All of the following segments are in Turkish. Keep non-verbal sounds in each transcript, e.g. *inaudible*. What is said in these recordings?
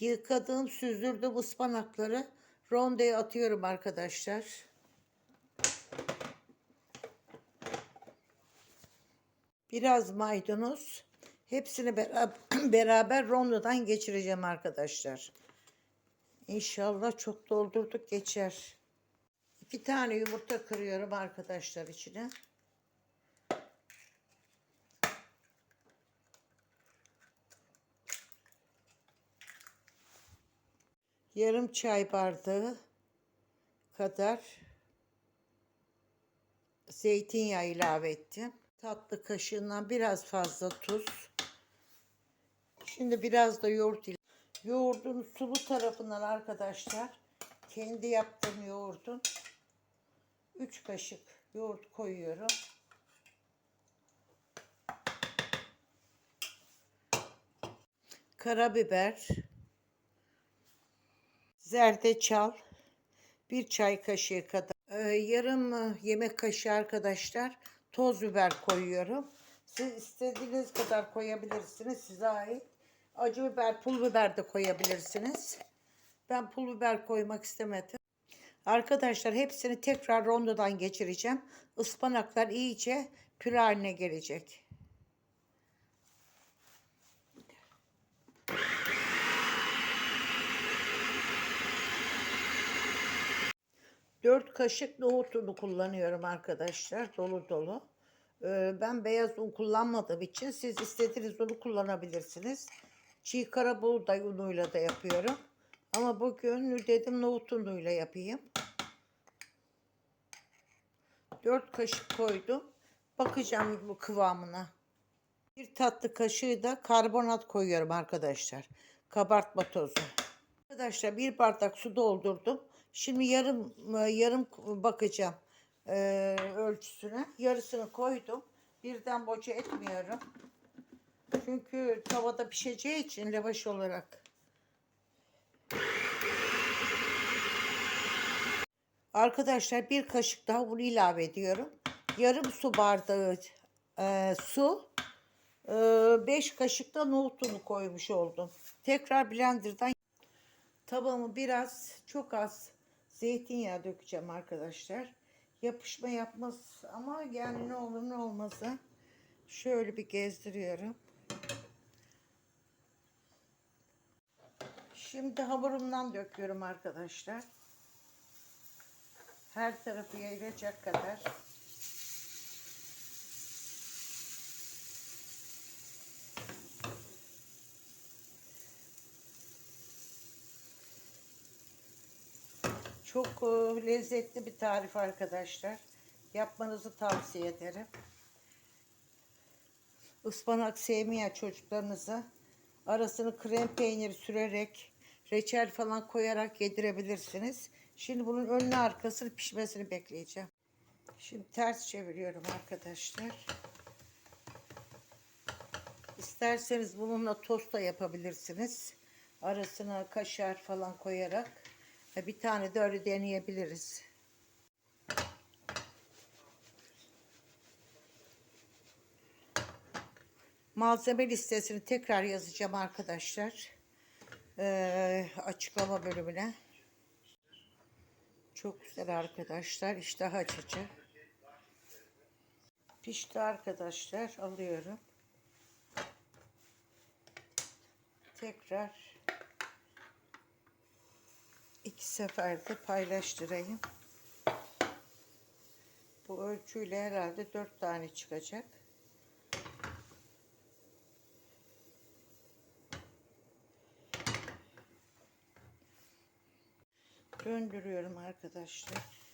Yıkadığım, süzdürdüğüm ıspanakları rondoya atıyorum arkadaşlar. Biraz maydanoz. Hepsini beraber, *clears throat* beraber rondodan geçireceğim arkadaşlar. İnşallah çok doldurduk geçer. İki tane yumurta kırıyorum arkadaşlar içine. Yarım çay bardağı kadar zeytinyağı ilave ettim. Tatlı kaşığından biraz fazla tuz. Şimdi biraz da yoğurt ile. Yoğurdun sulu tarafından arkadaşlar kendi yaptığım yoğurdun 3 kaşık yoğurt koyuyorum. Karabiber, zerdeçal, bir çay kaşığı kadar, e, yarım yemek kaşığı arkadaşlar toz biber koyuyorum. Siz istediğiniz kadar koyabilirsiniz size ait. Acı biber, pul biber de koyabilirsiniz. Ben pul biber koymak istemedim. Arkadaşlar hepsini tekrar rondodan geçireceğim. Ispanaklar iyice püre haline gelecek. Dört kaşık nohut unu kullanıyorum arkadaşlar. Dolu dolu. Ee, Ben beyaz un kullanmadığım için siz istediğiniz unu kullanabilirsiniz. Çiğ kara unuyla da yapıyorum. Ama bugün dedim nohut unuyla yapayım. 4 kaşık koydum. Bakacağım bu kıvamına. Bir tatlı kaşığı da karbonat koyuyorum arkadaşlar. Kabartma tozu. Arkadaşlar bir bardak su doldurdum. Şimdi yarım yarım bakacağım eee, ölçüsüne. Yarısını koydum. Birden boca etmiyorum. Çünkü tavada pişeceği için lavaş olarak. Arkadaşlar bir kaşık daha un ilave ediyorum. Yarım su bardağı e, su. 5 kaşık da nohut unu koymuş oldum. Tekrar blenderdan tabağımı biraz çok az zeytinyağı dökeceğim arkadaşlar. Yapışma yapmaz ama yani ne olur ne olmazı şöyle bir gezdiriyorum. Şimdi hamurumdan döküyorum arkadaşlar. Her tarafı yayılacak kadar. Çok e, lezzetli bir tarif arkadaşlar. Yapmanızı tavsiye ederim. Ispanak sevmeyen çocuklarınıza arasını krem peyniri sürerek reçel falan koyarak yedirebilirsiniz. Şimdi bunun önüne arkasını pişmesini bekleyeceğim. Şimdi ters çeviriyorum arkadaşlar. İsterseniz bununla tost da yapabilirsiniz. Arasına kaşar falan koyarak. Ve Bir tane de öyle deneyebiliriz. Malzeme listesini tekrar yazacağım arkadaşlar. Ee, açıklama bölümüne. Çok güzel arkadaşlar. İştah açıcı. Pişti arkadaşlar. Alıyorum. Tekrar iki seferde paylaştırayım. Bu ölçüyle herhalde dört tane çıkacak. Döndürüyorum arkadaşlar.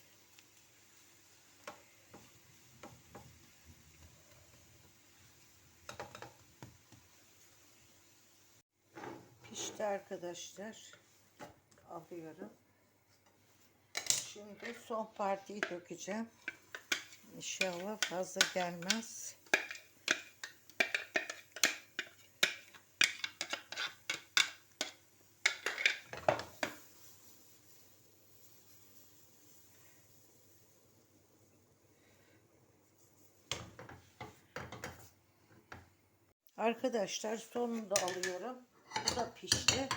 Pişti arkadaşlar. Alıyorum. Şimdi son partiyi dökeceğim. İnşallah fazla gelmez. Arkadaşlar sonunda alıyorum. Bu da pişti.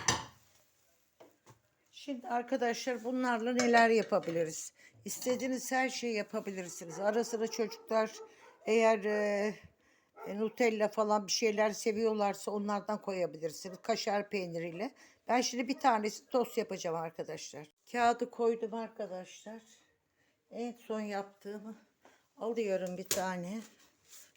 Şimdi arkadaşlar bunlarla neler yapabiliriz? İstediğiniz her şeyi yapabilirsiniz. Ara sıra çocuklar eğer e, e, Nutella falan bir şeyler seviyorlarsa onlardan koyabilirsiniz. Kaşar peyniriyle. Ben şimdi bir tanesi tost yapacağım arkadaşlar. Kağıdı koydum arkadaşlar. En son yaptığımı alıyorum bir tane.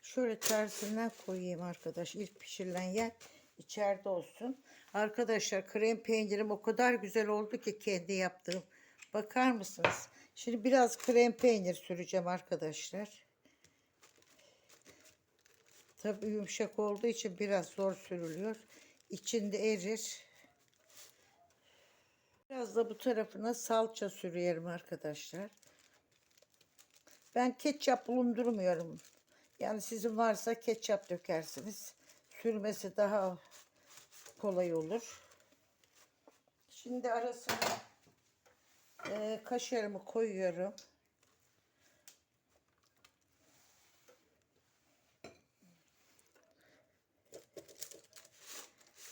Şöyle tersinden koyayım arkadaş. İlk pişirilen yer içeride olsun. Arkadaşlar krem peynirim o kadar güzel oldu ki kendi yaptığım. Bakar mısınız? Şimdi biraz krem peynir süreceğim arkadaşlar. Tabii yumuşak olduğu için biraz zor sürülüyor. İçinde erir. Biraz da bu tarafına salça sürüyorum arkadaşlar. Ben ketçap bulundurmuyorum. Yani sizin varsa ketçap dökersiniz. Sürmesi daha kolay olur. Şimdi arasına e, kaşarımı koyuyorum.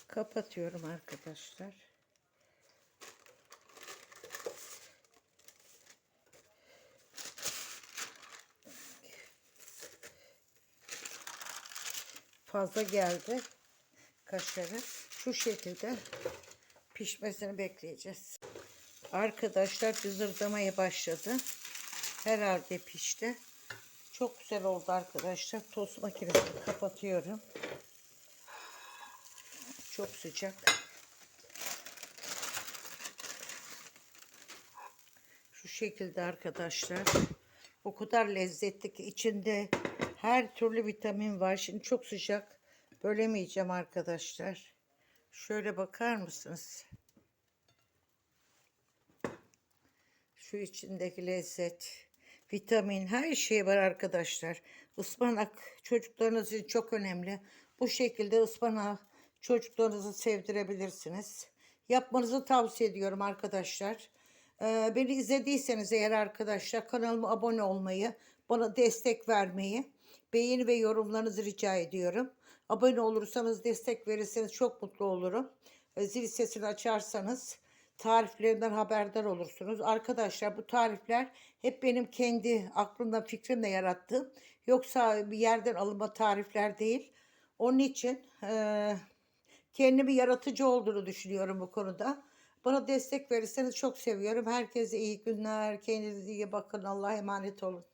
Kapatıyorum arkadaşlar. Fazla geldi kaşarı. Şu şekilde pişmesini bekleyeceğiz. Arkadaşlar cızırdamaya başladı. Herhalde pişti. Çok güzel oldu arkadaşlar. Tost makinesini kapatıyorum. Çok sıcak. Şu şekilde arkadaşlar. O kadar lezzetli ki içinde her türlü vitamin var. Şimdi çok sıcak. Bölemeyeceğim arkadaşlar. Şöyle bakar mısınız? Şu içindeki lezzet, vitamin, her şey var arkadaşlar. Ispanak çocuklarınız için çok önemli. Bu şekilde ıspanak çocuklarınızı sevdirebilirsiniz. Yapmanızı tavsiye ediyorum arkadaşlar. Ee, beni izlediyseniz eğer arkadaşlar kanalıma abone olmayı, bana destek vermeyi, beğeni ve yorumlarınızı rica ediyorum. Abone olursanız, destek verirseniz çok mutlu olurum. Ee, Zil sesini açarsanız tariflerinden haberdar olursunuz. Arkadaşlar bu tarifler hep benim kendi aklımda fikrimle yarattığım. Yoksa bir yerden alınma tarifler değil. Onun için eee kendimi yaratıcı olduğunu düşünüyorum bu konuda. Bana destek verirseniz çok seviyorum. Herkese iyi günler. Kendinize iyi bakın. Allah'a emanet olun.